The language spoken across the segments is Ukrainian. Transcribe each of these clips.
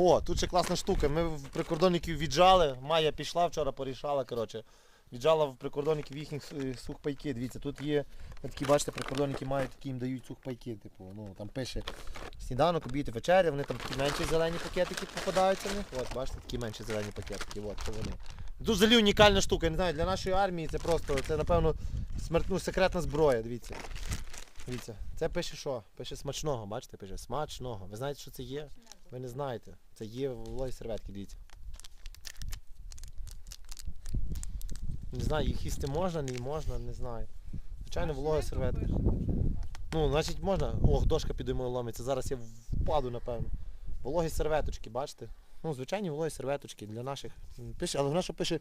О, тут ще класна штука. Ми в прикордонників віджали. Майя пішла вчора, порішала. Коротше. Віджала в прикордонників їхніх е, сухпайки. Дивіться, тут є такі, бачите, прикордонники мають такі, їм дають сухпайки. Типу, ну там пише сніданок, обід, вечеря, вони там такі менші зелені пакетики попадаються в. От, бачите, такі менші зелені пакетики. От, це вони. Тут взагалі унікальна штука. Я не знаю, для нашої армії це просто, це напевно смерть, ну, секретна зброя. Дивіться. Дивіться, це пише що? Пише смачного, бачите, пише смачного. Ви знаєте, що це є? Ви не знаєте. Це є в вологі серветки, дивіться. Не знаю, їх їсти можна, не можна, не знаю. Звичайно, волога серветка. Ну, значить можна. Ох, дошка піде мною ломиться. Зараз я впаду, напевно. Вологі серветочки, бачите? Ну, звичайні вологі серветочки для наших. Пише, але головне, що пише.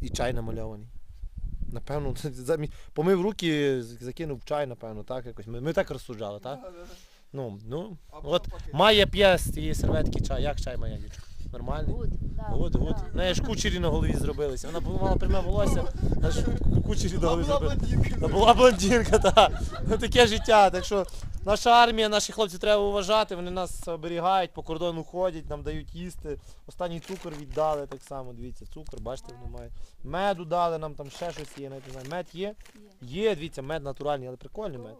І чай намальований. Напевно, помив руки, закинув чай, напевно, так якось. Ми, ми так розсуджали, так? Ну, ну. От має п'є з цієї серветки чай. Як чай має дівчинка? Нормальний? Гуд, да. От, от. В неї ж кучері на голові зробилися. Вона мала пряме волосся, аж кучері на голові зробили. Та була блондинка, так. Ну таке життя. Так що наша армія, наші хлопці треба вважати, вони нас оберігають, по кордону ходять, нам дають їсти. Останній цукор віддали так само. Дивіться, цукор, бачите, вони мають. Меду дали, нам там ще щось є, навіть не знаю. Мед є? Є. Дивіться, мед натуральний, але прикольний мед.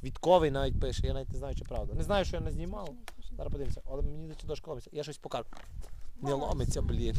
Квітковий навіть пише, я навіть не знаю, чи правда. Не знаю, що я не знімав. Зараз подивимося, але мені до дошка ломиться. Я щось покажу. Не ломиться, блін.